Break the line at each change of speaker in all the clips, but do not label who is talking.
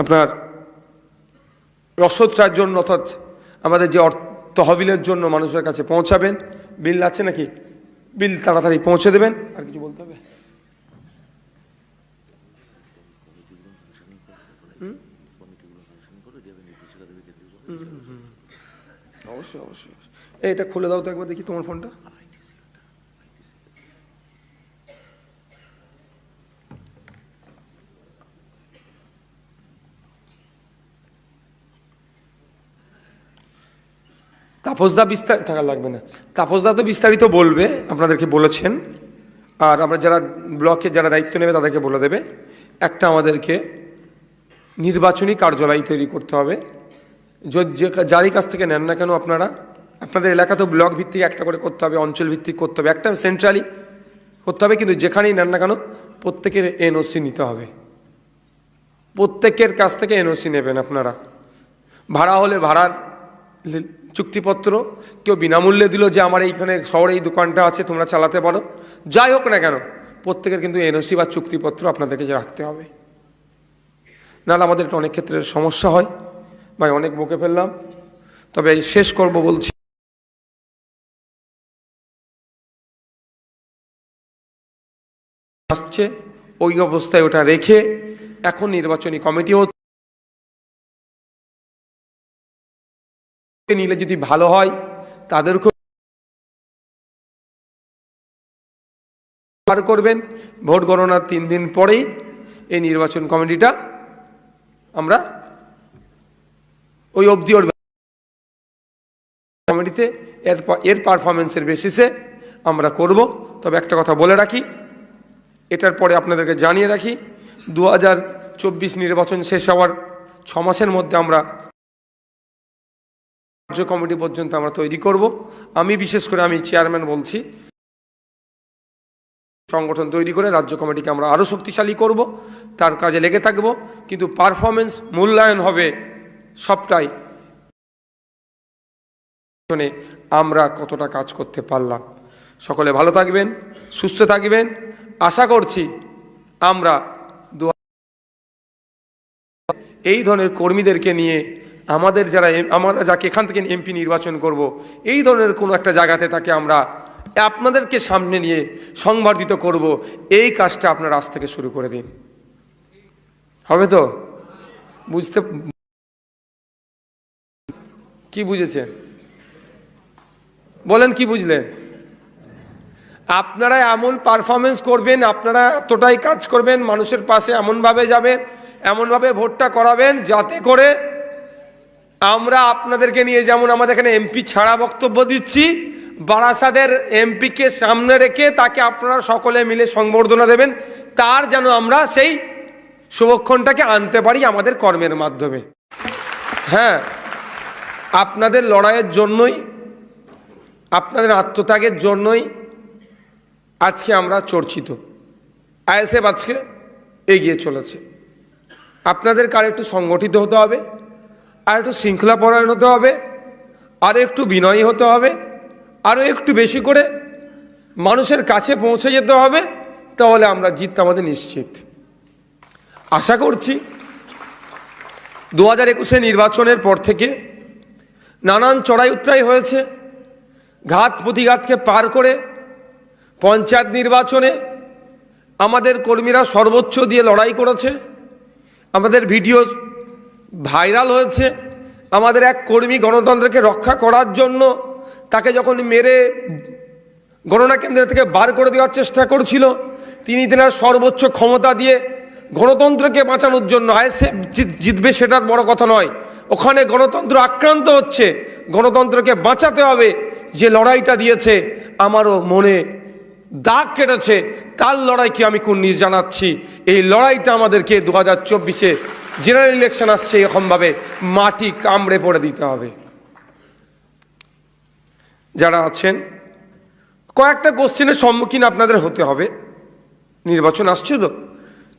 আপনার রসদটার জন্য অর্থাৎ আমাদের যে তহবিলের জন্য মানুষের কাছে পৌঁছাবেন, বিল আছে নাকি? বিল তাড়াতাড়ি পৌঁছে দেবেন। আর কিছু বলতে হবে। অবশ্যই অবশ্যই। এটা খুলে দাও তো একবার দেখি তোমার ফোনটা। তাপসদা বিস্তারিত থাকা লাগবে না। তাপসদা তো বিস্তারিত বলবে, আপনাদেরকে বলেছেন। আর আমরা যারা ব্লকে যারা দায়িত্ব নেবে, তাদেরকে বলে দেবে। একটা আমাদেরকে নির্বাচনী কার্যালয় তৈরি করতে হবে। যারই কাছ থেকে নেন না কেন আপনারা, আপনাদের এলাকা তো ব্লক ভিত্তিক একটা করে করতে হবে, অঞ্চল ভিত্তিক করতে হবে। একটা সেন্ট্রালি করতে হবে, কিন্তু যেখানেই নেন না কেন, প্রত্যেকের এনওসি নিতে হবে। প্রত্যেকের কাছ থেকে এনওসি নেবেন আপনারা। ভাড়া হলে ভাড়ার চুক্তিপত্র, কেউ বিনামূল্যে দিল যে আমার এইখানে শহরে এই দোকানটা আছে, তোমরা চালাতে পারো। যাই হোক না কেন, প্রত্যেকের কিন্তু এনওসি বা চুক্তিপত্র আপনাদেরকে রাখতে হবে। নাহলে আমাদের একটা অনেক ক্ষেত্রে সমস্যা হয়। ভাই, অনেক বকে ফেললাম। তবে শেষ করব বলছি। আসছে, ওই অবস্থায় ওটা রেখে এখন নির্বাচনী কমিটি নিলে যদি ভালো হয়, তাদেরকেও বার করবেন। ভোট গণনার তিন দিন পরেই এই নির্বাচন কমিটিটা আমরা ওই অবধি ওর কমিটিতে এর এর পারফরমেন্সের বেসিসে আমরা করব। তবে একটা কথা বলে রাখি, এটার পরে আপনাদেরকে জানিয়ে রাখি, দু হাজার চব্বিশ নির্বাচন শেষ হওয়ার ছ মাসের মধ্যে আমরা রাজ্য কমিটি পর্যন্ত আমরা তৈরি করব। আমি বিশেষ করে আমি চেয়ারম্যান বলছি। সংগঠন তৈরি করে রাজ্য কমিটিকে আমরা আরও শক্তিশালী করব, তার কাজে লেগে থাকব। কিন্তু পারফরমেন্স মূল্যায়ন হবে সবটাই আমরা কতটা কাজ করতে পারলাম। সকলে ভালো থাকবেন, সুস্থ থাকবেন। আশা করছি আমরা এই ধরনের কর্মীদেরকে নিয়ে আমাদের যারা আমরা যাকে এখান থেকে এমপি নির্বাচন করব, এই ধরনের কোনো একটা জায়গাতে তাকে আমরা আপনাদেরকে সামনে নিয়ে সংবর্ধিত করব, এই কাজটা আপনার আজ থেকে শুরু করে দিন। হবে তো? বুঝতে কি বুঝেছেন? বলেন কি বুঝলেন? আপনারা এমন পারফরমেন্স করবেন, আপনারা এতটাই কাজ করবেন, মানুষের পাশে এমনভাবে যাবেন, এমনভাবে ভোটটা করাবেন, যাতে করে আমরা আপনাদেরকে নিয়ে যেমন আমাদের এখানে এমপি ছাড়া বক্তব্য দিচ্ছি বারাসাদের এমপিকে সামনে রেখে তাকে আপনারা সকলে মিলে সংবর্ধনা দেবেন, তার যেন আমরা সেই শুভক্ষণটাকে আনতে পারি আমাদের কর্মের মাধ্যমে। হ্যাঁ আপনাদের লড়াইয়ের জন্যই, আপনাদের আত্মত্যাগের জন্যই আজকে আমরা চর্চিত। আইএসএফ আজকে এগিয়ে চলেছে। আপনাদের কার একটু সংগঠিত হতে হবে? আর একটু শৃঙ্খলা পরায়ণ হতে হবে, আর একটু বিনয়ী হতে হবে আরও একটু বেশি করে মানুষের কাছে পৌঁছে যেতে হবে, তাহলে আমরা জিত আমাদের নিশ্চিত। আশা করছি দু হাজার একুশে নির্বাচনের পর থেকে নানান চড়াই উত্তরাই হয়েছে, ঘাত প্রতিঘাতকে পার করে পঞ্চায়েত নির্বাচনে আমাদের কর্মীরা সর্বোচ্চ দিয়ে লড়াই করেছে, আমাদের ভিডিও ভাইরাল হয়েছে। আমাদের এক কর্মী গণতন্ত্রকে রক্ষা করার জন্য তাকে যখন মেরে গণনা কেন্দ্র থেকে বার করে দেওয়ার চেষ্টা করছিল, তিনি তেনার সর্বোচ্চ ক্ষমতা দিয়ে গণতন্ত্রকে বাঁচানোর জন্য আইএসএফ জিতবে সেটার বড় কথা নয়। ওখানে গণতন্ত্র আক্রান্ত হচ্ছে, গণতন্ত্রকে বাঁচাতে হবে। যে লড়াইটা দিয়েছে, আমারও মনে দাগ কেটেছে। তার লড়াইকে আমি কুন্নিস জানাচ্ছি। এই লড়াইটা আমাদেরকে দু হাজার চব্বিশে জেনারেল ইলেকশন আসছে, এরকমভাবে মাটি কামড়ে পড়ে দিতে হবে। যারা আছেন, কয়েকটা কোশ্চেনের সম্মুখীন আপনাদের হতে হবে। নির্বাচন আসছে তো।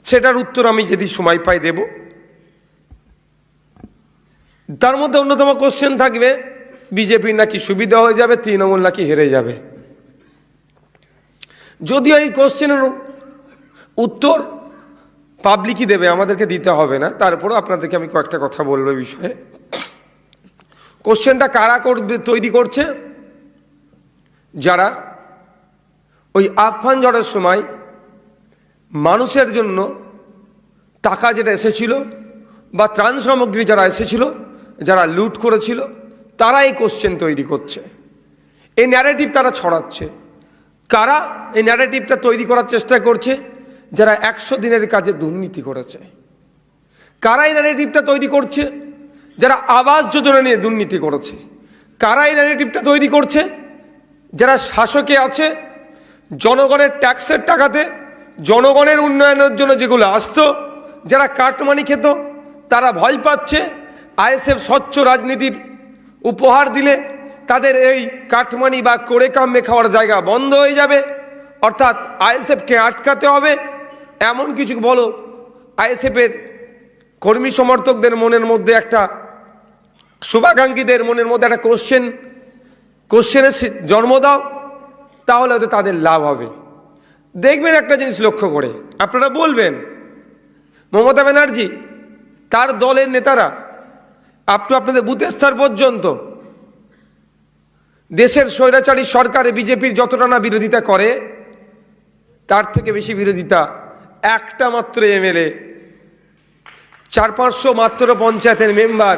সেটার উত্তর আমি যদি সময় পাই দেব। তার মধ্যে অন্যতম কোশ্চেন থাকবে, বিজেপির নাকি সুবিধা হয়ে যাবে, তৃণমূল নাকি হেরে যাবে। যদিও এই কোশ্চেনের উত্তর পাবলিকই দেবে, আমাদেরকে দিতে হবে না। তারপরেও আপনাদেরকে আমি কয়েকটা কথা বলব বিষয়ে। কোশ্চেনটা কারা করবে তৈরি করছে? যারা ওই আফফান ঝড়ের সময় মানুষের জন্য টাকা যেটা এসেছিল বা ত্রাণ সামগ্রী যারা এসেছিল, যারা লুট করেছিল, তারা এই কোশ্চেন তৈরি করছে। এই ন্যারেটিভ তারা ছড়াচ্ছে। কারা এই ন্যারেটিভটা তৈরি করার চেষ্টা করছে? যারা একশো দিনের কাজে দুর্নীতি করেছে। কারা এই ন্যারেটিভটা তৈরি করছে, যারা আবাস যোজনা নিয়ে দুর্নীতি করেছে। কারা এই ন্যারেটিভটা তৈরি করছে, যারা শাসকে আছে, জনগণের ট্যাক্সের টাকাতে, জনগণের উন্নয়নের জন্য যেগুলো আসতো, যারা কাটমানি খেত, তারা ভয় পাচ্ছে, আইএসএফ স্বচ্ছ রাজনীতির উপহার দিলে তাদের এই কাটমানি বা করে কামে খাওয়ার জায়গা বন্ধ হয়ে যাবে, অর্থাৎ আইএসএফকে আটকাতে হবে এমন কিছু বলো, আইএসএফের কর্মী সমর্থকদের মনের মধ্যে একটা, শুভাকাঙ্ক্ষীদের মনের মধ্যে একটা কোশ্চেন কোশ্চেনের জন্ম দাও, তাহলে হয়তো তাদের লাভ হবে। দেখবেন একটা জিনিস লক্ষ্য করে, আপনারা বলবেন, মমতা ব্যানার্জি, তার দলের নেতারা আপ টু আপনাদের বুথ স্তর পর্যন্ত, দেশের স্বৈরাচারী সরকারে বিজেপির যতটা না বিরোধিতা করে, তার থেকে বেশি বিরোধিতা একটা মাত্র এমএলএ চার পাঁচশো মাত্র পঞ্চায়েতের মেম্বার,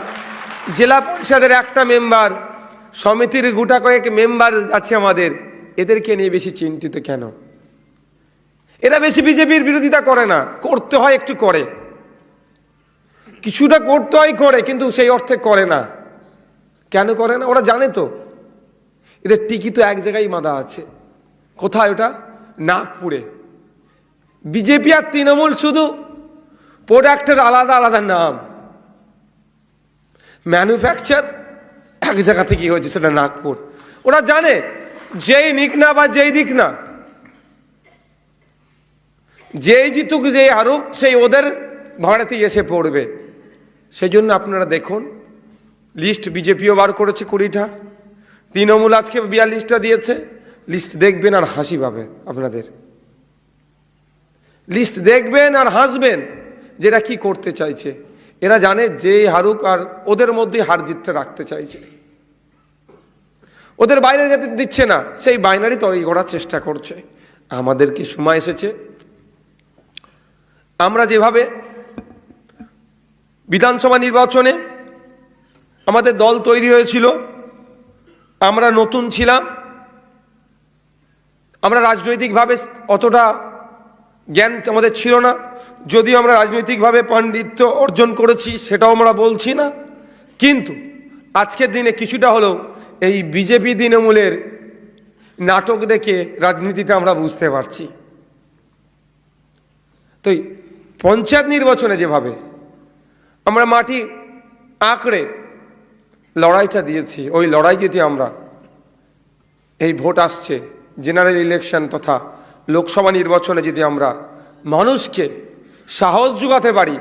জেলা পরিষদের একটা মেম্বার, সমিতির গোটা কয়েক মেম্বার আছে আমাদের। এদেরকে নিয়ে বেশি চিন্তিত কেন? এরা বেশি বিজেপির বিরোধিতা করে না, করতে হয় একটু করে। কিছুটা করতে হয় করে, কিন্তু সেই অর্থে করে না। কেন করে না? ওরা জানে তো। এদের টিকি তো এক জায়গায় মাদা আছে। কোথায় ওটা? নাগপুরে। বিজেপি আর তৃণমূল শুধু প্রোডাক্টের আলাদা আলাদা নাম। ম্যানুফ্যাকচার এক জায়গা থেকে হয়েছে সেটা নাগপুর। ওরা জানে, যেই নিক না বা যেই দিক না, যেই জিতুক, যেই হারুক, সেই ওদের ভাড়াতেই এসে পড়বে। সেই জন্য আপনারা দেখুন, লিস্ট বিজেপিও বার করেছে কুড়িটা, তৃণমূল আজকে বিয়াল্লিশটা দিয়েছে, লিস্ট দেখবেন আর হাসি পাবে আপনাদের। লিস্ট দেখবেন আর হাসবেন যেটা কি করতে চাইছে। এরা জানে যে হারুক আর ওদের মধ্যে হার জিতটা রাখতে চাইছে। ওদের বাইরে যেতে দিচ্ছে না, সেই বাইনারি তৈরি করার চেষ্টা করছে। আমাদের কি সময় এসেছে? আমরা যেভাবে বিধানসভা নির্বাচনে আমাদের দল তৈরি হয়েছিল, আমরা নতুন ছিলাম, আমরা রাজনৈতিকভাবে অতটা জ্ঞান আমাদের ছিল না। যদিও আমরা রাজনৈতিকভাবে পাণ্ডিত্য অর্জন করেছি, সেটাও আমরা বলছি না। কিন্তু আজকের দিনে কিছুটা হলেও এই বিজেপি তৃণমূলের নাটক দেখে রাজনীতিটা আমরা বুঝতে পারছি। তো পঞ্চায়েত নির্বাচনে যেভাবে আমরা মাটি আঁকড়ে লড়াইটা দিয়েছি, ওই লড়াই যদি আমরা, এই ভোট আসছে জেনারেল ইলেকশন তথা লোকসভা নির্বাচনে যদি আমরা মানুষকে সাহস যোগাতে পারি,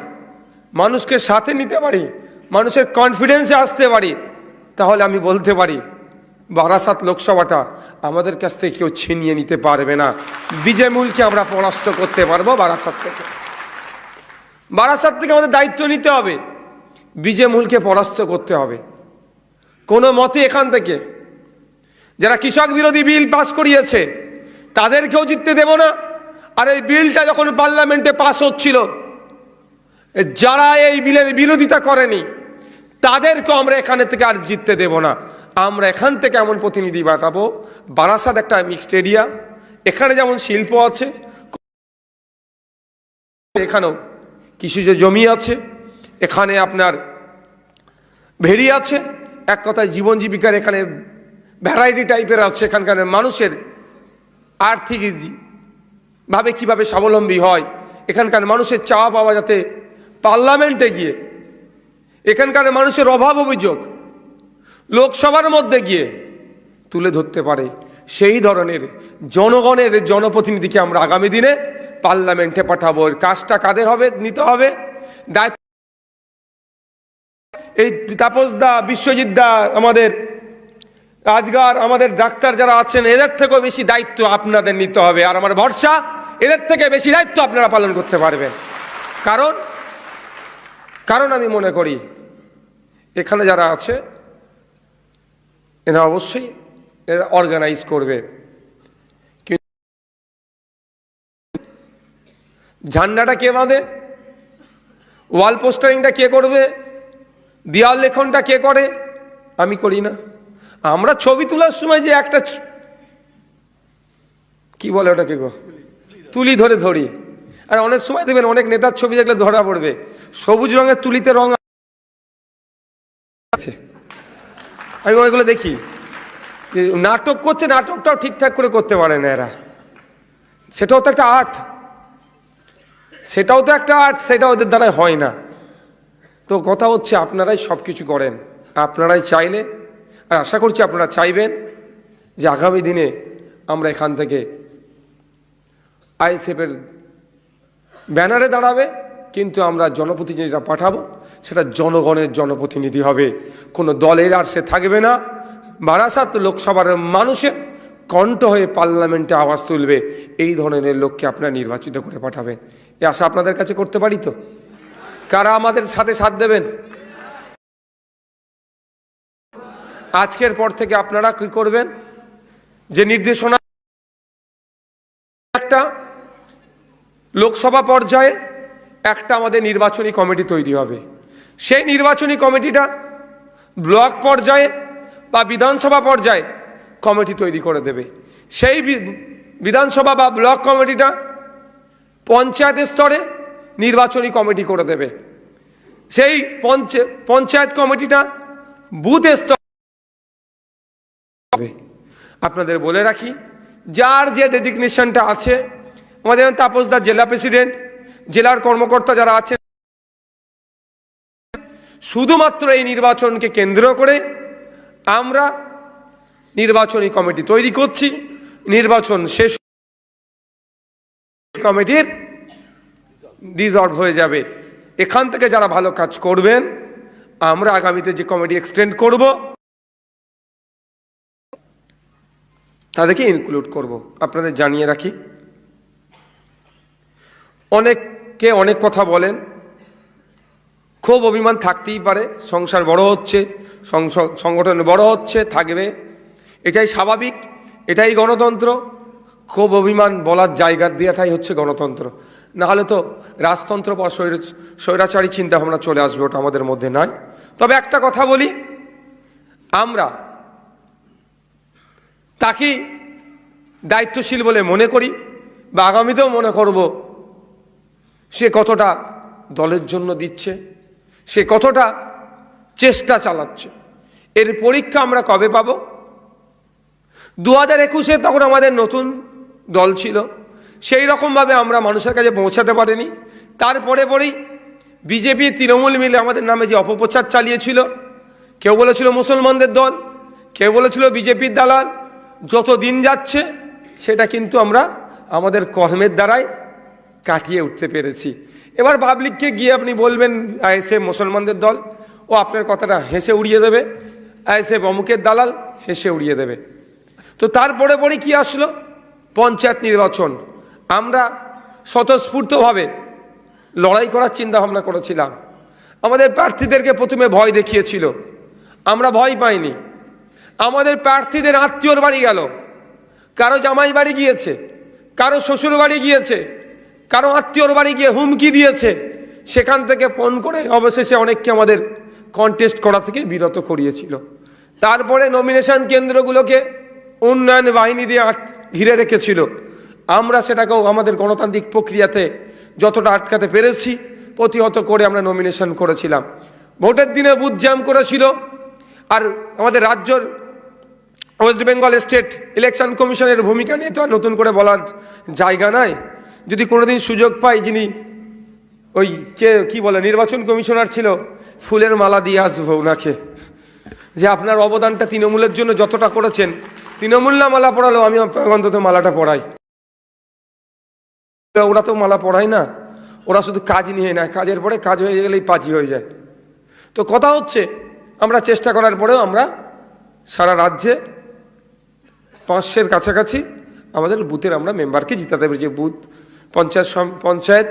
মানুষকে সাথে নিতে পারি, মানুষের কনফিডেন্সে আসতে পারি, তাহলে আমি বলতে পারি, বারাসাত লোকসভাটা আমাদের কাছ থেকে কেউ ছিনিয়ে নিতে পারবে না। বিজয় মূলকে আমরা পরাস্ত করতে পারব বারাসাত থেকে। বারাসাত থেকে আমাদের দায়িত্ব নিতে হবে, বিজয় মূলকে পরাস্ত করতে হবে। কোনো মতে এখান থেকে যারা কৃষক বিরোধী বিল পাস করিয়েছে তাদেরকেও জিততে দেব না। আর এই বিলটা যখন পার্লামেন্টে পাস হচ্ছিল, যারা এই বিলের বিরোধিতা করেনি, তাদেরকেও আমরা এখানে থেকে আর জিততে দেব না। আমরা এখান থেকে এমন প্রতিনিধি পাঠাবো। বারাসাত একটা মিক্সড এরিয়া এখানে যেমন শিল্প আছে, এখানেও কৃষিজ জমি আছে, এখানে আপনার ভেড়ি আছে, এক কথায় জীবন জীবিকার এখানে ভ্যারাইটি টাইপের আছে, এখানকার মানুষের আর্থিক ভাবে কীভাবে স্বাবলম্বী হয়। এখানকার মানুষের চাওয়া পাওয়া যাতে পার্লামেন্টে গিয়ে, এখানকার মানুষের অভাব অভিযোগ লোকসভার মধ্যে গিয়ে তুলে ধরতে পারে। সেই ধরনের জনগণের জনপ্রতিনিধিকে আমরা আগামী দিনে পার্লামেন্টে পাঠাবো। কাজটা কাদের হবে, নিতে হবে? দায়িত্ব এই তাপস দা, বিশ্বজিৎ দা আমাদের রাজগার আমাদের ডাক্তার যারা আছেন, এদের থেকেও বেশি দায়িত্ব আপনাদের নিতে হবে। আর আমার ভরসা, এদের থেকে বেশি দায়িত্ব আপনারা পালন করতে পারবেন। কারণ কারণ আমি মনে করি, এখানে যারা আছে, এরা অবশ্যই এরা অর্গানাইজ করবে। ঝান্ডাটা কে বাঁধে? ওয়াল পোস্টারিংটা কে করবে? দেওয়াল লেখনটা কে করে? আমি করি না। আমরা ছবি তোলার সময় যে একটা কি বলে ওটাকে গো? তুলি ধরে ধরি। আর অনেক সময় দেবেন অনেক নেতার ছবি দেখলে ধরা পড়বে। সবুজ রঙের তুলিতে রং আছে। আমি ওইগুলো দেখি। নাটক করছে, নাটকটাও ঠিকঠাক করে করতে পারে না এরা। সেটাও তো একটা আর্ট। সেটাও তো একটা আর্ট সেটা ওদের দ্বারাই হয় না। তো কথা হচ্ছে আপনারাই সব কিছু করেন। আপনারাই চাইলে আর আশা করছি আপনারা চাইবেন যে আগামী দিনে আমরা এখান থেকে আইএসএফের ব্যানারে দাঁড়াবে, কিন্তু আমরা জনপ্রতিনিধিরা পাঠাবো। সেটা জনগণের জনপ্রতিনিধি হবে। কোনো দলের আর সে থাকবে না। বারাসাত লোকসভার মানুষের কণ্ঠ হয়ে পার্লামেন্টে আওয়াজ তুলবে। এই ধরনের লোককে আপনারা নির্বাচিত করে পাঠাবেন। এ আশা আপনাদের কাছে করতে পারি তো? কারা আমাদের সাথে সাথ দেবেন? আজকের পর থেকে আপনারা কি করবেন? যে নির্দেশনা একটা লোকসভা পর্যায়ে একটা আমাদের নির্বাচনী কমিটি তৈরি হবে। সেই নির্বাচনী কমিটিটা ব্লক পর্যায়ে বা বিধানসভা পর্যায়ে কমিটি তৈরি করে দেবে। সেই বিধানসভা বা ব্লক কমিটিটা পঞ্চায়েত স্তরে নির্বাচনী কমিটি করে দেবে। সেই পঞ্চায়েত কমিটিটা বুথ স্তরে হবে। আপনাদের বলে রাখি, যার যে ডেজিগনেশনটা আছে, আমাদের যেমন তাপসদা জেলা প্রেসিডেন্ট জেলার কর্মকর্তা যারা আছেন, শুধুমাত্র এই নির্বাচনকে কেন্দ্র করে আমরা নির্বাচনী কমিটি তৈরি করছি। নির্বাচন শেষ কমিটির ডিজলভ হয়ে যাবে। এখান থেকে যারা ভালো কাজ করবেন, আমরা আগামীতে যে কমিটি এক্সটেন্ড করব তাদেরকে ইনক্লুড করব। আপনাদের জানিয়ে রাখি। অনেককে অনেক কথা বলেন। খুব অভিমান থাকতেই পারে। সংসার বড় হচ্ছে সংগঠন বড় হচ্ছে, থাকবে। এটাই স্বাভাবিক, এটাই গণতন্ত্র। খুব অভিমান বলার জায়গা দেওয়াটাই হচ্ছে গণতন্ত্র। না হলে তো রাজতন্ত্র বা স্বৈর- স্বৈরাচারী চিন্তাভাবনা চলে আসবে ওটা আমাদের মধ্যে নাই তবে একটা কথা বলি, আমরা তাকে দায়িত্বশীল বলে মনে করি বা আগামীতেও মনে করব, সে কতটা দলের জন্য দিচ্ছে, সে কতটা চেষ্টা চালাচ্ছে, এর পরীক্ষা আমরা কবে পাব? দু হাজার একুশে তখন আমাদের নতুন দল ছিল, সেই রকমভাবে আমরা মানুষের কাছে পৌঁছাতে পারিনি। তারপরে পরেই বিজেপি, তৃণমূল মিলে আমাদের নামে যে অপপ্রচার চালিয়েছিল, কেউ বলেছিল মুসলমানদের দল, কেউ বলেছিল বিজেপির দালাল যত দিন যাচ্ছে, সেটা কিন্তু আমরা আমাদের কর্মের দ্বারাই কাটিয়ে উঠতে পেরেছি। এবার পাবলিককে গিয়ে আপনি বলবেন, আইএসএ মুসলমানদের দল, ও আপনার কথাটা হেসে উড়িয়ে দেবে। আইএসএ অমুকের দালাল, হেসে উড়িয়ে দেবে। তো তারপরে পরে কি আসলো? পঞ্চায়েত নির্বাচন। আমরা স্বতঃস্ফূর্তভাবে লড়াই করার চিন্তা ভাবনা করেছিলাম। আমাদের প্রার্থীদেরকে প্রথমে ভয় দেখিয়েছিল। আমরা ভয় পাইনি। আমাদের প্রার্থীদের আত্মীয়র বাড়ি গেল। কারও জামাই বাড়ি গিয়েছে, কারও শ্বশুর বাড়ি গিয়েছে, কারও আত্মীয়র বাড়ি গিয়ে হুমকি দিয়েছে। সেখান থেকে ফোন করে অবশেষে অনেককে আমাদের কন্টেস্ট করা থেকে বিরত করিয়েছিল। তারপরে নমিনেশন কেন্দ্রগুলোকে উন্নয়ন বাহিনী দিয়ে ঘিরে রেখেছিল। আমরা সেটাকেও আমাদের গণতান্ত্রিক প্রক্রিয়াতে যতটা আটকাতে পেরেছি, প্রতিহত করে আমরা নমিনেশন করেছিলাম। ভোটের দিনে বুথ জ্যাম করেছিল। আর আমাদের রাজ্যর ওয়েস্ট বেঙ্গল স্টেট ইলেকশন কমিশনের ভূমিকা নিয়ে তো আর নতুন করে বলার জায়গা নাই। যদি কোনোদিন সুযোগ পাই যিনি ওই কে, কি বলে, নির্বাচন কমিশনার ছিল, ফুলের মালা দিয়ে আসব ওনাকে। যে আপনার অবদানটা তৃণমূলের জন্য যতটা করেছেন, তৃণমূল না মালা পড়ালেও আমি অন্তত মালাটা পড়াই। ওরা তো মালা পড়ায় না, ওরা শুধু কাজ নিয়ে নেয়, কাজের পরে কাজ হয়ে গেলেই পাজি হয়ে যায়। তো কথা হচ্ছে, আমরা চেষ্টা করার পরেও আমরা সারা রাজ্যে পাঁচশের কাছাকাছি আমাদের বুথের আমরা মেম্বারকে জিতাতে পেরেছি বুথ, পঞ্চায়েত পঞ্চায়েত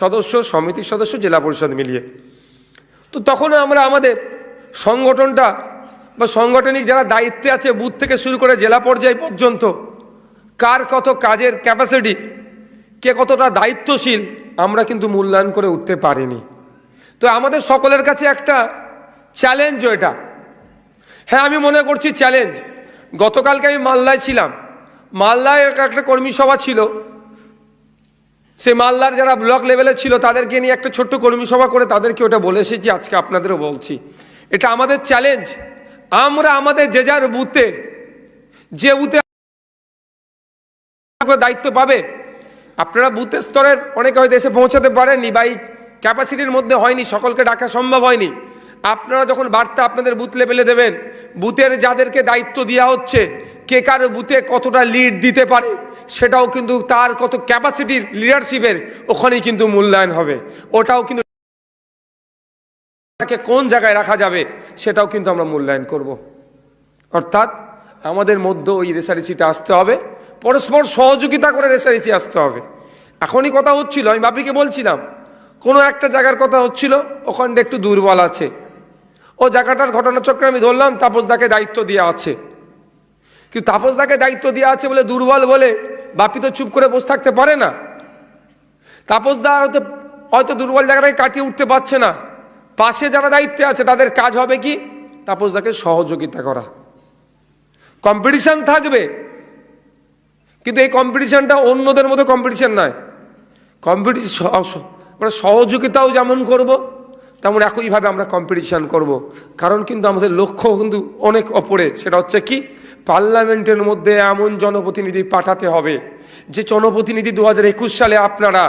সদস্য, সমিতির সদস্য, জেলা পরিষদ মিলিয়ে। তো তখন আমরা আমাদের সংগঠনটা বা সাংগঠনিক যারা দায়িত্বে আছে, বুথ থেকে শুরু করে জেলা পর্যায় পর্যন্ত, কার কত কাজের ক্যাপাসিটি কে কতটা দায়িত্বশীল, আমরা কিন্তু মূল্যায়ন করে উঠতে পারিনি। তো আমাদের সকলের কাছে একটা চ্যালেঞ্জ এটা। হ্যাঁ আমি মনে করছি চ্যালেঞ্জ গতকালকে আমি মালদায় ছিলাম। মালদায় একটা কর্মী সভা ছিল। সে মালদার যারা ব্লক লেভেলে ছিল, তাদেরকে নিয়ে একটা ছোট্ট কর্মী সভা করে তাদেরকে ওটা বলে এসেছি, আজকে আপনাদেরও বলছি। এটা আমাদের চ্যালেঞ্জ আমরা আমাদের যে যার বুথে, যে বুথে দায়িত্ব পাবে, আপনারা বুথের স্তরের অনেকে হয়তো এসে পৌঁছাতে পারেননি বা এই ক্যাপাসিটির মধ্যে হয়নি, সকলকে ডাকা সম্ভব হয়নি। আপনারা যখন বার্তা আপনাদের বুথ লেভেলে দেবেন, বুথের যাদেরকে দায়িত্ব দেওয়া হচ্ছে, কে কার বুথে কতটা লিড দিতে পারে, সেটাও কিন্তু তার কত ক্যাপাসিটির লিডারশিপের ওখানেই কিন্তু মূল্যায়ন হবে। ওটাও কিন্তু তাকে কোন জায়গায় রাখা যাবে, সেটাও কিন্তু আমরা মূল্যায়ন করব। অর্থাৎ আমাদের মধ্যে ওই রেসারেসিটা আসতে হবে, পরস্পর সহযোগিতা করে রেসারেসি আসতে হবে। এখনই কথা হচ্ছিল, আমি বাপিকে বলছিলাম, কোনো একটা জায়গার কথা হচ্ছিল, ওখানটা একটু দুর্বল আছে। ও জায়গাটার ঘটনাচক্রে আমি ধরলাম তাপসদাকে দায়িত্ব দেওয়া আছে। কিন্তু তাপসদাকে দায়িত্ব দেওয়া আছে বলে দুর্বল বলে বাপি তো চুপ করে বসে থাকতে পারে না। তাপসদা হয়তো হয়তো দুর্বল জায়গাটাকে কাটিয়ে উঠতে পারছে না। পাশে যারা দায়িত্বে আছে, তাদের কাজ হবে কি? তাপসদাকে সহযোগিতা করা। কম্পিটিশান থাকবে। কিন্তু এই কম্পিটিশানটা অন্যদের মতো কম্পিটিশান নয়। কম্পিটিশন আমরা সহযোগিতাও যেমন করব তেমন একইভাবে আমরা কম্পিটিশান করব। কারণ কিন্তু আমাদের লক্ষ্য কিন্তু অনেক অপরে সেটা হচ্ছে কি? পার্লামেন্টের মধ্যে এমন জনপ্রতিনিধি পাঠাতে হবে, যে জনপ্রতিনিধি দু হাজার একুশ সালে আপনারা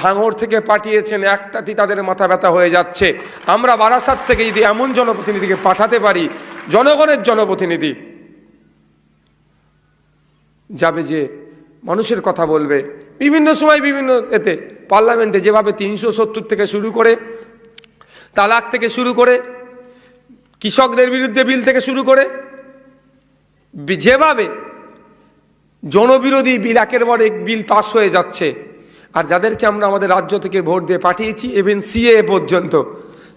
ভাঙড় থেকে পাঠিয়েছেন, একটাতেই তাদের মাথা ব্যথা হয়ে যাচ্ছে। আমরা বারাসাত থেকে যদি এমন জনপ্রতিনিধিকে পাঠাতে পারি, জনগণের জনপ্রতিনিধি যাবে যে মানুষের কথা বলবে। বিভিন্ন সময় বিভিন্ন এতে পার্লামেন্টে যেভাবে তিনশো সত্তর থেকে শুরু করে তালাক থেকে শুরু করে, কৃষকদের বিরুদ্ধে বিল থেকে শুরু করে, যেভাবে জনবিরোধী বিল একের পর এক বিল পাস হয়ে যাচ্ছে, আর যাদেরকে আমরা আমাদের রাজ্য থেকে ভোট দিয়ে পাঠিয়েছি ইভেন সিএ পর্যন্ত,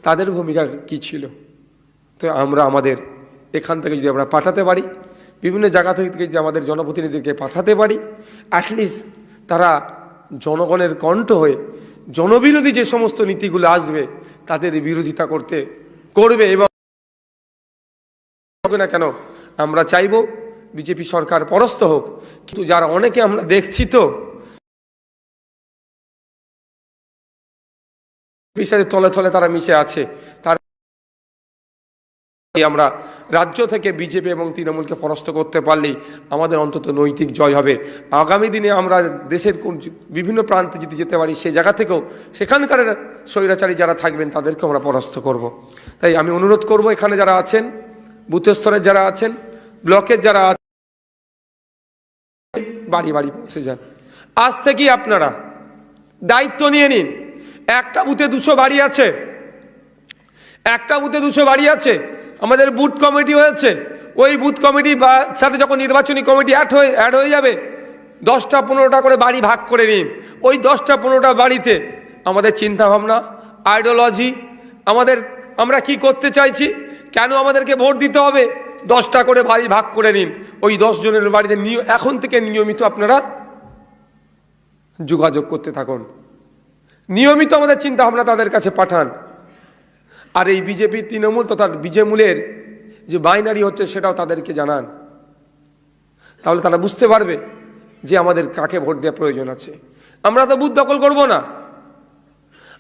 তাদের ভূমিকা কি ছিল? তো আমরা আমাদের এখান থেকে যদি আমরা পাঠাতে পারি, বিভিন্ন জায়গা থেকে যদি আমাদের জনপ্রতিনিধিকে পাঠাতে পারি অ্যাটলিস্ট তারা জনগণের কণ্ঠ হয়ে, জনবিরোধী যে সমস্ত নীতিগুলো আসবে তাদের বিরোধিতা করতে করবে এবং না কেন? আমরা চাইব বিজেপি সরকার পরস্ত হোক, কিন্তু যারা অনেকে আমরা দেখছি তো বিষয়ের তলে তলে তারা মিশে আছে, তার আমরা রাজ্য থেকে বিজেপি এবং তৃণমূলকে পরাস্ত করতে পারলেই আমাদের অন্তত নৈতিক জয় হবে। আগামী দিনে আমরা দেশের কোন বিভিন্ন প্রান্তে যদি যেতে পারি সেই জায়গা থেকেও সেখানকার স্বৈরাচারী যারা থাকবেন তাদেরকে আমরা পরাস্ত করব। তাই আমি অনুরোধ করব, এখানে যারা আছেন, বুথ স্তরের যারা আছেন, ব্লকের যারা আছেন, বাড়ি বাড়ি পৌঁছে যান। আজ থেকেই আপনারা দায়িত্ব নিয়ে নিন। একটা বুথে দুশো বাড়ি আছে। একটা বুথে দুশো বাড়ি আছে। আমাদের বুথ কমিটি হয়েছে। ওই বুথ কমিটি বা সাথে যখন নির্বাচনী কমিটি অ্যাড হয়ে অ্যাড হয়ে যাবে, দশটা পনেরোটা করে বাড়ি ভাগ করে নিন। ওই দশটা পনেরোটা বাড়িতে আমাদের চিন্তাভাবনা আইডিওলজি আমাদের আমরা কি করতে চাইছি, কেন আমাদেরকে ভোট দিতে হবে, দশটা করে বাড়ি ভাগ করে নিন। ওই জনের বাড়িতে এখন থেকে নিয়মিত আপনারা যোগাযোগ করতে থাকুন। নিয়মিত আমাদের চিন্তা ভাবনা তাদের কাছে পাঠান। আর এই বিজেপি তৃণমূল তথা বিজেমূলের যে বাইনারি হচ্ছে সেটাও তাদেরকে জানান। তাহলে তারা বুঝতে পারবে যে আমাদের কাকে ভোট দেওয়া প্রয়োজন আছে। আমরা তো বুথ দখল করব না।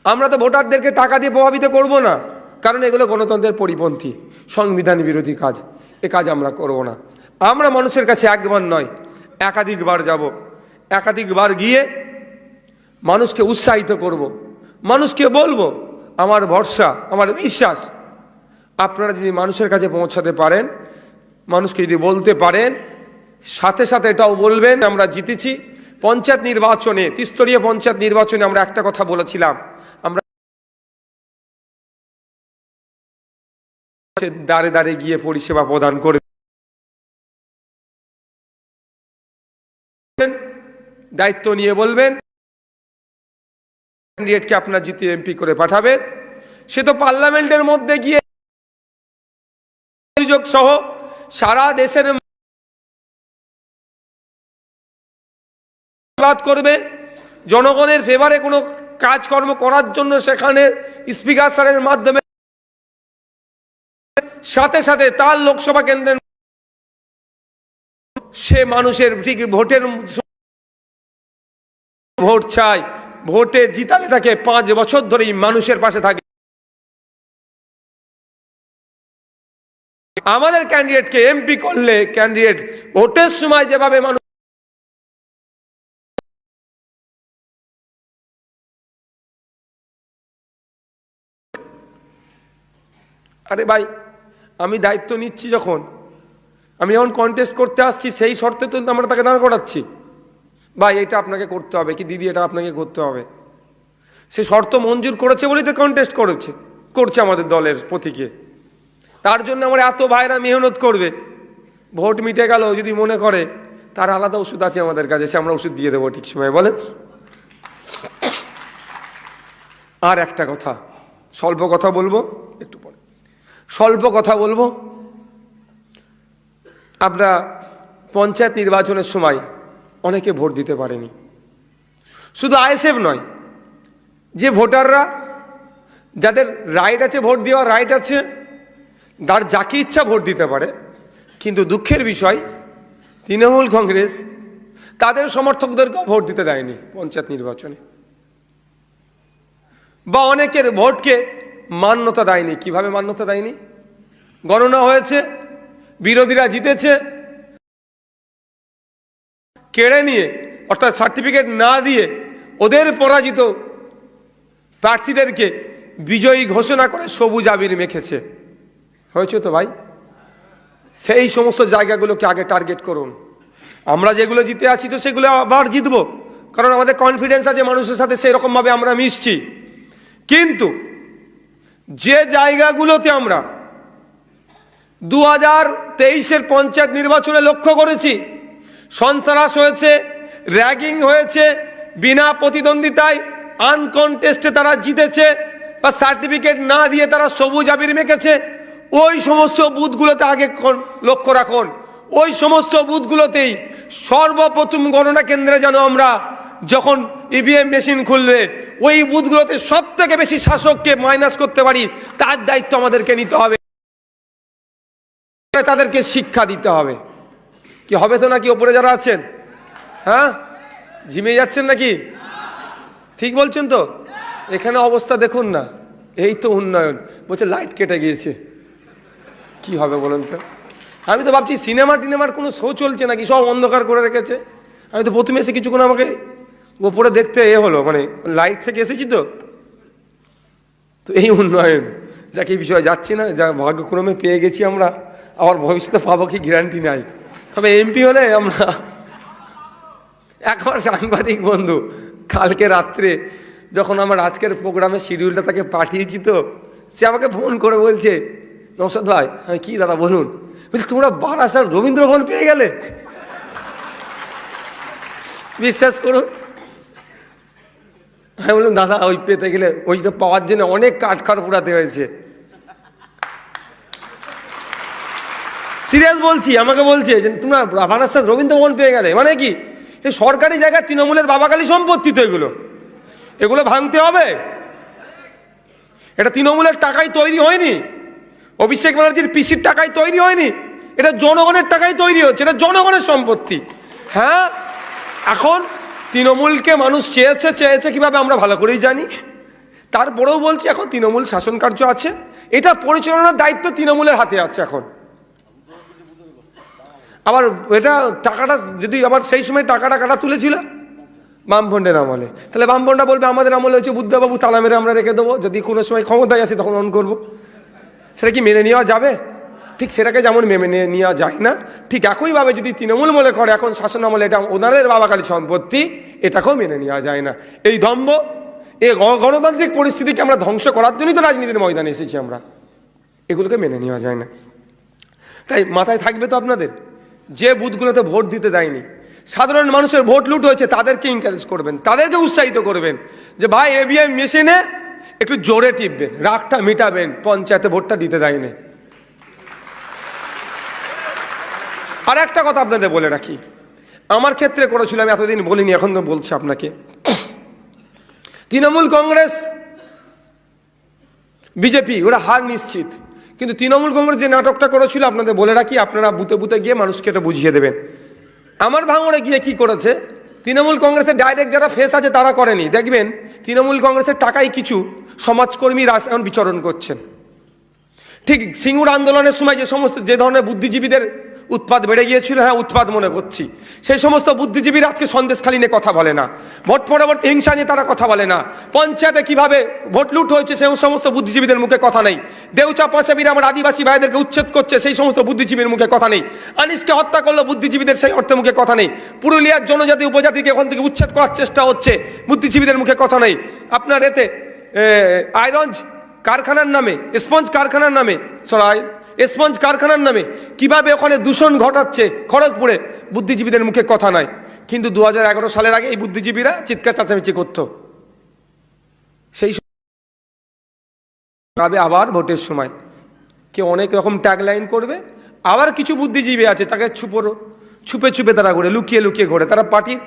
আমরা তো ভোটারদেরকে টাকা দিয়ে প্রভাবিত করব না। কারণ এগুলো গণতন্ত্রের পরিপন্থী, সংবিধান বিরোধী কাজ। এ কাজ আমরা করব না। আমরা মানুষের কাছে একবার নয়, একাধিকবার যাব। একাধিকবার গিয়ে মানুষকে উৎসাহিত করব। মানুষকে বলব আমার ভরসা, আমার বিশ্বাস। আপনারা যদি মানুষের কাছে পৌঁছাতে পারেন, মানুষকে যদি বলতে পারেন, সাথে সাথে এটাও বলবেন, আমরা জিতেছি। পঞ্চায়েত নির্বাচনে, ত্রিস্তরীয় পঞ্চায়েত নির্বাচনে আমরা একটা কথা বলেছিলাম। আমরা দাঁড়ে দাঁড়ে গিয়ে পরিষেবা প্রদান করবে দায়িত্ব নিয়ে বলবেন ক্যান্ডিডেটকে আপনার জিতিয়ে এমপি করে পাঠাবেন। সে তো পার্লামেন্টের মধ্যে গিয়ে অভিযোগ সহ সারা দেশের করবে। জনগণের ফেভারে কোনো কাজকর্ম করার জন্য সেখানে স্পিকার স্যারের মাধ্যমে সাথে সাথে তার লোকসভা কেন্দ্রের সে মানুষের ঠিক ভোটের ভোট চাই ভোটে জিতালে তাকে পাঁচ বছর ধরেই মানুষের পাশে থাকে। আমাদের ক্যান্ডিডেটকে এমপি করলে ক্যান্ডিডেট ভোটের সময় যেভাবে মানুষ আরে ভাই, আমি দায়িত্ব নিচ্ছি যখন। আমি যখন কন্টেস্ট করতে আসছি, সেই শর্তে তো আমরা তাকে দাঁড় করাচ্ছি। ভাই, এটা আপনাকে করতে হবে কি? দিদি, এটা আপনাকে করতে হবে। সে শর্ত মঞ্জুর করেছে বলেই তো কন্টেস্ট করেছে, করছে আমাদের দলের প্রতীকে। তার জন্য আমার এত ভাইরা মেহনত করবে। ভোট মিটে গেল, যদি মনে করে, তার আলাদা ওষুধ আছে আমাদের কাছে, সে আমরা ওষুধ দিয়ে দেবো ঠিক সময়, বলেন। আর একটা কথা, স্বল্প কথা বলব, একটু পরে। স্বল্প কথা বলব, আমরা পঞ্চায়েত নির্বাচনের সময় অনেকে ভোট দিতে পারেনি। শুধু আইএসএফ নয়, যে ভোটাররা, যাদের রাইট আছে ভোট দেওয়ার রাইট আছে, তার যাকে ইচ্ছা ভোট দিতে পারে, কিন্তু দুঃখের বিষয়, তৃণমূল কংগ্রেস তাদের সমর্থকদেরকেও ভোট দিতে দেয়নি পঞ্চায়েত নির্বাচনে। বা অনেকের ভোটকে মান্যতা দেয়নি। কীভাবে মান্যতা দেয়নি? গণনা হয়েছে, বিরোধীরা জিতেছে কেড়ে নিয়ে, অর্থাৎ সার্টিফিকেট না দিয়ে ওদের পরাজিত প্রার্থীদেরকে বিজয়ী ঘোষণা করে সবুজ আবির মেখেছে। হয়েছে তো ভাই? সেই সমস্ত জায়গাগুলোকে আগে টার্গেট করুন। আমরা যেগুলো জিতে আছি তো সেগুলো আবার জিতবো, কারণ আমাদের কনফিডেন্স আছে মানুষের সাথে সেই রকমভাবে আমরা মিশছি। কিন্তু যে জায়গাগুলোতে আমরা দু হাজার তেইশের পঞ্চায়েত নির্বাচনে লক্ষ্য করেছি সন্ত্রাস হয়েছে র্যাগিং হয়েছে, বিনা প্রতিদ্বন্দ্বিতায় আনকনটেস্টে তারা জিতেছে, বা সার্টিফিকেট না দিয়ে তারা সবুজ আবির মেখেছে, ওই সমস্ত বুথগুলোতে আগে লক্ষ্য রাখুন, ওই সমস্ত বুথগুলোতেই সর্বপ্রথম গণনা কেন্দ্রে যেন আমরা যখন ইভিএম মেশিন খুলবে, ওই বুথগুলোতে সব থেকে বেশি শাসককে মাইনাস করতে পারি, তার দায়িত্ব আমাদেরকে নিতে হবে। তাদেরকে শিক্ষা দিতে হবে। কি হবে তো নাকি ওপরে যারা আছেন? হ্যাঁ? ঝিমে যাচ্ছেন নাকি? ঠিক বলছেন তো? এখানে অবস্থা দেখুন না। এই তো উন্নয়ন। বলছে লাইট কেটে গিয়েছে। কি হবে বলুন তো? আমি তো ভাবছি, সিনেমা টিনেমার কোনো শো চলছে নাকি? সব অন্ধকার করে রেখেছে। আমি তো প্রথমে এসে কিছুক্ষণ আমাকে ওপরে দেখতে এ হলো মানে লাইট থেকে এসেছি তো। তো এই উন্নয়ন যাকে বিষয়ে যাচ্ছি না, যা ভাগ্যক্রমে পেয়ে গেছি আমরা, আবার ভবিষ্যতে পাবো কি গ্যারান্টি নাই। তবে এমপি হলে আমরা একবার সাংবাদিক বন্ধু, কালকে রাত্রে যখন আমার আজকের প্রোগ্রামের শিডিউলটা তাকে পাঠিয়েছি তো, সে আমাকে ফোন করে বলছে, নৌসাদ ভাই হ্যাঁ কী দাদা বলুন? বলছি, তোমরা বারাসার রবীন্দ্রভবন পেয়ে গেলে। বিশ্বাস করুন। আমি বললাম, দাদা, ওই পেতে গেলে ওইটা পাওয়ার জন্য অনেক কাঠখার পোড়াতে হয়েছে। সিরিয়াস বলছি, আমাকে বলছে যে তোমরা বারাসাত রবীন্দ্রভবন পেয়ে গেলে। মানে কি? এই সরকারি জায়গায় তৃণমূলের বাবাকালী সম্পত্তি তো এগুলো। এগুলো ভাঙতে হবে। এটা তৃণমূলের টাকায় তৈরি হয়নি। অভিষেক ব্যানার্জির পিসির টাকায় তৈরি হয়নি। এটা জনগণের টাকায় তৈরি হচ্ছে। এটা জনগণের সম্পত্তি। হ্যাঁ? এখন তৃণমূলকে মানুষ চেয়েছে চেয়েছে কীভাবে আমরা ভালো করেই জানি। তারপরেও বলছি, এখন তৃণমূল শাসন কার্য আছে। এটা পরিচালনার দায়িত্ব তৃণমূলের হাতে আছে এখন। আবার এটা টাকাটা যদি আবার সেই সময় টাকাটা কাটা তুলেছিল? বামফ্রন্টের আমলে। তাহলে বামফ্রন্টটা বলবে, আমাদের আমলে হচ্ছে বুদ্ধবাবু তালা মেরে আমরা রেখে দেবো। যদি কোনো সময় ক্ষমতায় আসি তখন অন করব। সেটা কি মেনে নেওয়া যাবে? ঠিক সেটাকে যেমন মেনে নেওয়া যায় না, ঠিক একইভাবে যদি তৃণমূল মনে করে, এখন শাসন আমলে এটা ওনাদের বাবাকালী সম্পত্তি, এটাকেও মেনে নেওয়া যায় না। এই দম্ভ এই গ- গণতান্ত্রিক পরিস্থিতিকে আমরা ধ্বংস করার জন্যই তো রাজনীতির ময়দানে এসেছি আমরা। এগুলোকে মেনে নেওয়া যায় না। তাই মাথায় থাকবে তো আপনাদের? যে বুথগুলোতে ভোট দিতে দেয়নি, সাধারণ মানুষের ভোট লুট হয়েছে, তাদেরকে এনকারেজ করবেন, তাদেরকে উৎসাহিত করবেন যে ভাই এভিএম মেশিনে একটু জোরে টিপবেন, রাগটা মিটাবেন, পঞ্চায়েতে ভোটটা দিতে দেয়নি। আর একটা কথা আপনাদের বলে রাখি, আমার ক্ষেত্রে করেছিল, আমি এতদিন বলিনি, এখন তো বলছি আপনাকে। তৃণমূল কংগ্রেস, বিজেপি, ওরা হার নিশ্চিত। কিন্তু তৃণমূল কংগ্রেস যে নাটকটা করেছিল, আপনাদের বলে রাখি, আপনারা বুতে বুতে গিয়ে মানুষকে এটা বুঝিয়ে দেবেন। আমার ভাঙড়ে গিয়ে কি করেছে? তৃণমূল কংগ্রেসের ডাইরেক্ট যারা ফেস আছে, তারা করেনি। দেখবেন, তৃণমূল কংগ্রেসের টাকাই কিছু সমাজকর্মী এখন বিচরণ করছেন। ঠিক সিঙ্গুর আন্দোলনের সময় যে সমস্ত, যে ধরনের বুদ্ধিজীবীদের উৎপাদ বেড়ে গিয়েছিল হ্যাঁ উৎপাদ মনে করছি। সেই সমস্ত বুদ্ধিজীবীরা আজকে সন্দেশখালী নিয়ে কথা বলে না। ভোট পরবর্তী হিংসা নিয়ে তারা কথা বলে না। পঞ্চায়েতে কীভাবে ভোট লুট হয়েছে সেই সমস্ত বুদ্ধিজীবীদের মুখে কথা নেই। দেউচা পাঁচাবির আমার আদিবাসী ভাইদেরকে উচ্ছেদ করছে, সেই সমস্ত বুদ্ধিজীবীর মুখে কথা নেই। আনিসকে হত্যা করল বুদ্ধিজীবীদের সেই অর্থে মুখে কথা নেই। পুরুলিয়ার জনজাতি, উপজাতিকে ওখান থেকে উচ্ছেদ করার চেষ্টা হচ্ছে, বুদ্ধিজীবীদের মুখে কথা নেই। আপনার এতে আয়রঞ্জ কারখানার নামে, স্পঞ্জ কারখানার নামে, সরাই স্পঞ্জ কারখানার নামে। কীভাবে ওখানে দূষণ ঘটাচ্ছে? খড়গপুরে। বুদ্ধিজীবীদের মুখে কথা নাই। কিন্তু দু হাজার এগারো সালের আগে এই বুদ্ধিজীবীরা চিৎকার চাচামেচি করত। সেই পাবে আবার ভোটের সময়। কেউ অনেক রকম ট্যাগলাইন করবে। আবার কিছু বুদ্ধিজীবী আছে, তাকে ছুপোর। ছুপে ছুপে তারা ঘোরে, লুকিয়ে লুকিয়ে ঘোরে। তারা পার্টির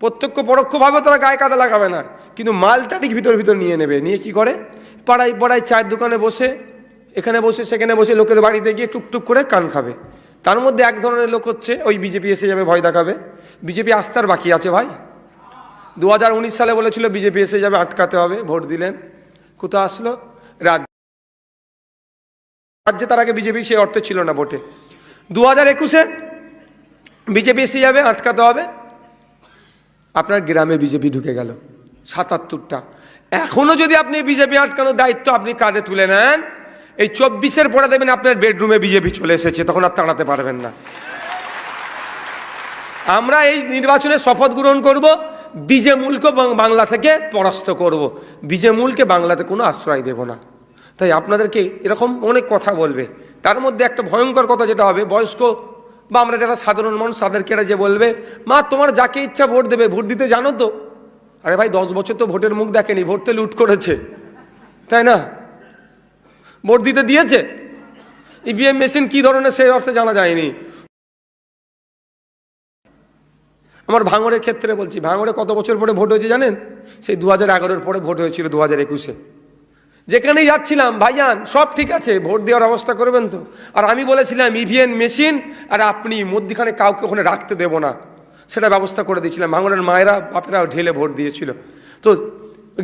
প্রত্যক্ষ পরোক্ষভাবে তারা গায়ে কাদা লাগাবে না। কিন্তু মালটা ঠিক ভিতর ভিতর নিয়ে নেবে। নিয়ে কি করে? পাড়ায় পাড়ায় চায়ের দোকানে বসে এখানে বসে, সেখানে বসে লোকের বাড়িতে গিয়ে টুকটুক করে কান খাবে। তার মধ্যে এক ধরনের লোক হচ্ছে, ওই বিজেপি এসে যাবে, ভয় দেখাবে। বিজেপি আস্থার বাকি আছে ভাই। দু হাজার উনিশ সালে বলেছিল বিজেপি এসে যাবে, আটকাতে হবে, ভোট দিলেন। কোথাও আসলো? রাজ্য তার আগে বিজেপি সেই অর্থে ছিল না ভোটে। দু হাজার একুশে বিজেপি এসে যাবে, আটকাতে হবে। আপনার গ্রামে বিজেপি ঢুকে গেল, সাতাত্তরটা। এখনও যদি আপনি বিজেপি আটকানোর দায়িত্ব আপনি কাঁধে তুলে নেন এই চব্বিশের পরে দেবেন আপনার বেডরুমে বিজেপি চলে এসেছে, তখন আর তাড়াতে পারবেন না। আমরা এই নির্বাচনে শপথ গ্রহণ করব বিজে মূলকে বাংলা থেকে পরাস্ত করব। বিজে মূলকে বাংলাতে কোনো আশ্রয় দেব না। তাই আপনাদেরকে এরকম অনেক কথা বলবে। তার মধ্যে একটা ভয়ঙ্কর কথা যেটা হবে, বয়স্ক বা আমরা যারা সাধারণ মানুষ, তাদেরকে এরা যে বলবে, মা, তোমার যাকে ইচ্ছা ভোট দেবে, ভোট দিতে জানো তো? আরে ভাই, দশ বছর তো ভোটের মুখ দেখেনি, ভোট তো লুট করেছে। তাই না? ভোট দিতে দিয়েছে? ইভিএম মেশিন কি ধরনের সেই অর্থে জানা যায়নি? আমার ভাঙড়ের ক্ষেত্রে বলছি ভাঙড়ে কত বছর পরে ভোট হয়েছে জানেন? সেই দু হাজার এগারোর পরে ভোট হয়েছিল দু হাজার একুশে। যেখানেই যাচ্ছিলাম, ভাইজান, সব ঠিক আছে, ভোট দেওয়ার অবস্থা করবেন তো। আর আমি বলেছিলাম ইভিএম মেশিন আর আপনি মধ্যখানে কাউকে ওখানে রাখতে দেব না। সেটা ব্যবস্থা করে দিয়েছিলাম। ভাঙড়ের মায়েরা বাপেরা ঢেলে ভোট দিয়েছিল। তো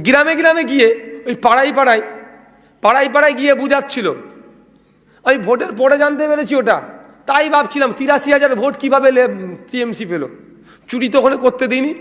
গ্রামে গ্রামে গিয়ে ওই পাড়ায় পাড়ায় পাড়ায় পাড়ায় গিয়ে বুঝাচ্ছিল। আমি ভোটের পরে জানতে পেরেছি ওটা। তাই ভাবছিলাম তিরাশি হাজার ভোট কীভাবে টিএমসি পেল। চুরি তো ওখানে করতে দিইনি।